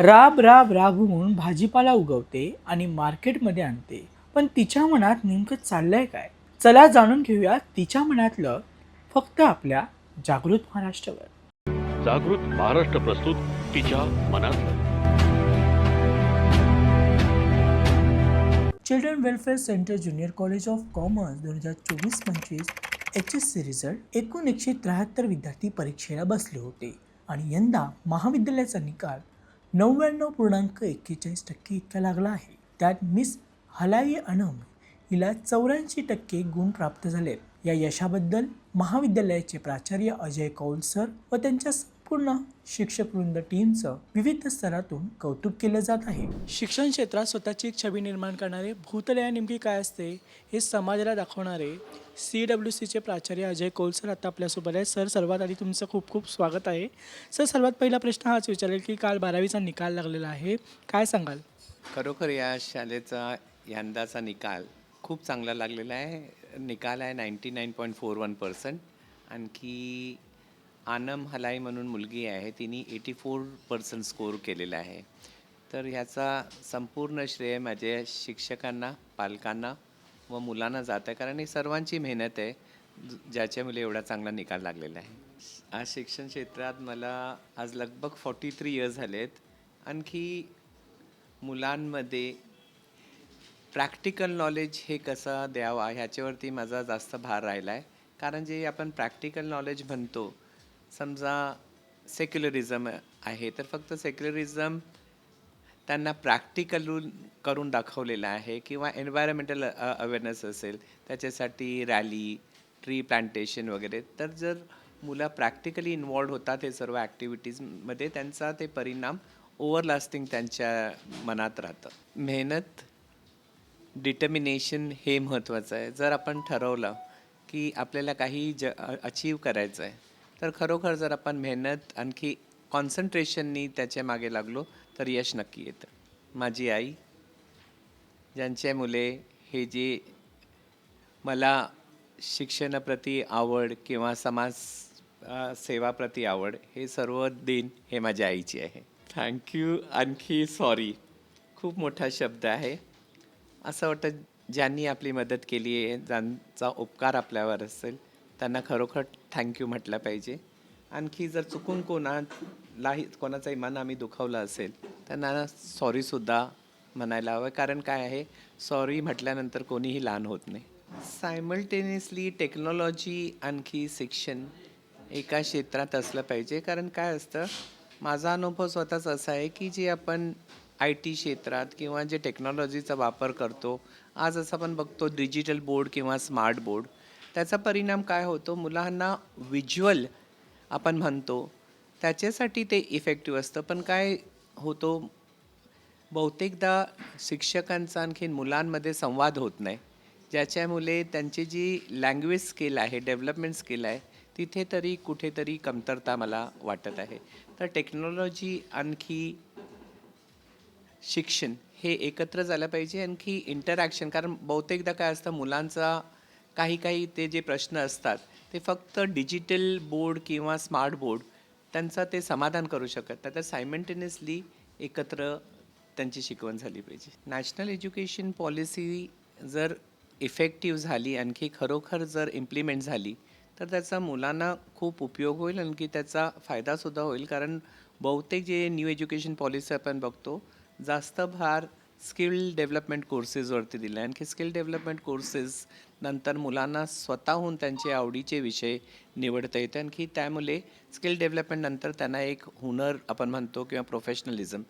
राब राब राबवून भाजीपाला उगवते आणि मार्केटमध्ये आणते. पण तिच्या मनात नेमकं चाललंय काय? चला जाणून घेऊया तिच्या मनातलं फक्त आपल्या जागृत महाराष्ट्रावर. जागृत महाराष्ट्र प्रस्तुत तिच्या मनातलं. Children welfare centre junior college of commerce दोन हजार चोवीस पंचवीस एच एस सी रिझल्ट एकूण एकशे त्र्याहत्तर विद्यार्थी परीक्षेला बसले होते आणि यंदा महाविद्यालयाचा निकाल नव्याण्णव पूर्णांक एक्केचाळीस टक्के इतका लागला आहे. त्यात मिस हलाई अनम हिला चौऱ्याऐंशी टक्के गुण प्राप्त झाले. या यशाबद्दल महाविद्यालयाचे प्राचार्य अजय कौल सर व त्यांच्या संपूर्ण शिक्षकवृंद टीमचं विविध स्तरातून कौतुक केलं जात आहे. शिक्षण क्षेत्रात स्वतःची एक छबी निर्माण करणारे भूतलया नेमकी काय असते हे समाजाला दाखवणारे सी डब्ल्यू सीचे प्राचार्य अजय कौल सर आता आपल्यासोबत आहे सर सर्वात आधी तुमचं खूप खूप स्वागत आहे. सर सर्वात पहिला प्रश्न हाच विचारेल की काल बारावीचा निकाल लागलेला आहे. काय सांगाल? खरोखर या शाळेचा यंदाचा निकाल खूप चांगला लागलेला आहे. निकाल आहे ninety nine point four one percent आणखी आनम हलाई म्हणून मुलगी आहे तिने एटी फोर पर्सेंट स्कोर केलेला आहे. तर ह्याचा संपूर्ण श्रेय माझ्या शिक्षकांना पालकांना व मुलांना जात आहे कारण ही सर्वांची मेहनत आहे ज- ज्याच्यामुळे एवढा चांगला निकाल लागलेला आहे. आज शिक्षण क्षेत्रात मला आज लगभग फॉर्टी थ्री इयर्स झालेत. आणखी मुलांमध्ये प्रॅक्टिकल नॉलेज हे कसं द्यावा ह्याच्यावरती माझा जास्त भार राहिला आहे कारण जे आपण प्रॅक्टिकल नॉलेज म्हणतो समजा सेक्युलरिझम आहे तर फक्त सेक्युलरिझम त्यांना प्रॅक्टिकल करून दाखवलेलं आहे किंवा एन्व्हायरमेंटल अवेअरनेस असेल त्याच्यासाठी रॅली ट्री प्लांटेशन वगैरे. तर जर मुलं प्रॅक्टिकली इन्वॉल्ड होतात हे सर्व ॲक्टिव्हिटीजमध्ये त्यांचा ते परिणाम ओव्हरलास्टिंग त्यांच्या मनात राहतं. मेहनत डिटर्मिनेशन हे महत्त्वाचं आहे. जर आपण ठरवलं की आपल्याला काही ज अचीव करायचं आहे तर खरोखर जर आपण मेहनत आणखी कॉन्सन्ट्रेशननी त्याच्यामागे लागलो तर यश नक्की येतं. माझी आई ज्यांचे मुले हे जे मला शिक्षणाप्रती आवड किंवा समाज सेवाप्रती आवड हे सर्व देण हे माझ्या आईची आहे. थँक्यू आणखी सॉरी खूप मोठा शब्द आहे. असं वाटतं ज्यांनी आपली मदत केली आहे ज्यांचा उपकार आपल्यावर असेल त्यांना खरोखर थँक्यू म्हटलं पाहिजे. आणखी जर चुकून कोणालाही कोणाचाही मन आम्ही दुखावलं असेल त्यांना सॉरीसुद्धा म्हणायला हवं. कारण काय आहे सॉरी म्हटल्यानंतर कोणीही लहान होत नाही. सायमल्टेनियसली टेक्नॉलॉजी आणखी शिक्षण एका क्षेत्रात असलं पाहिजे. कारण काय असतं माझा अनुभव स्वतःच असा आहे की जे आपण आय टी क्षेत्रात किंवा जे टेक्नॉलॉजीचा वापर करतो आज असं आपण बघतो डिजिटल बोर्ड किंवा स्मार्ट बोर्ड त्याचा परिणाम काय होतो? मुलांना विज्युअल आपण म्हणतो त्याच्यासाठी ते इफेक्टिव्ह असतं. पण काय होतो? बहुतेकदा शिक्षकांचा आणखीन मुलांमध्ये संवाद होत नाही. ज्याच्यामुळे त्यांची जी लँग्वेज स्किल आहे डेव्हलपमेंट स्किल आहे तिथे तरी कुठेतरी कमतरता मला वाटत आहे. तर टेक्नॉलॉजी आणखी शिक्षण हे एकत्र झालं पाहिजे आणखी इंटरॅक्शन कारण बहुतेकदा काय असतं मुलांचा काही काही ते जे प्रश्न असतात ते फक्त डिजिटल बोर्ड किंवा स्मार्ट बोर्ड त्यांचं ते समाधान करू शकत नाही. तर सायमेंटेनियसली एकत्र त्यांची शिकवण झाली पाहिजे. नॅशनल एज्युकेशन पॉलिसी जर इफेक्टिव्ह झाली आणखी खरोखर जर इम्प्लिमेंट झाली तर त्याचा मुलांना खूप उपयोग होईल आणखी त्याचा फायदासुद्धा होईल. कारण बहुतेक जे न्यू एज्युकेशन पॉलिसी आपण बघतो जास्त भार स्किल डेव्हलपमेंट कोर्सेसवरती दिला आणखी स्किल डेव्हलपमेंट कोर्सेस नंतर मुलांना स्वतःहून त्यांचे आवडीचे विषय निवडता येते. आणखी त्यामुळे स्किल डेव्हलपमेंट नंतर त्यांना एक हुनर आपण म्हणतो किंवा प्रोफेशनलिझम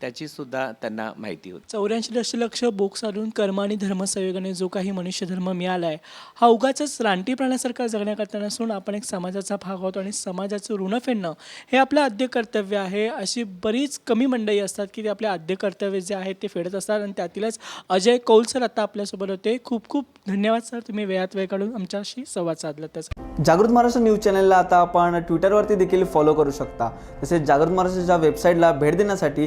त्याचीसुद्धा त्यांना माहिती होते. चौऱ्याऐंशी दशलक्ष बोक साधून कर्म आणि धर्मसंयोगाने जो काही मनुष्य धर्म मिळाला आहे हा उगाच रानटी प्राण्यासारखा जगण्याकरता नसून आपण एक समाजाचा भाग आहोत आणि समाजाचं ऋण फेडणं हे आपलं आद्य कर्तव्य आहे. अशी बरीच कमी मंडळी असतात की ते आपले आद्य कर्तव्य जे आहे ते फेडत असतात आणि त्यातीलच अजय कौल सर आता आपल्यासोबत होते. खूप खूप धन्यवाद सर. तुम्ही वेळात वेळ काढून आमच्याशी संवाद साधला त्याचा जागृत महाराष्ट्र न्यूज चॅनलला आता आपण ट्विटरवरती देखील फॉलो करू शकता. तसेच जागृत महाराष्ट्राच्या वेबसाईटला भेट देण्यासाठी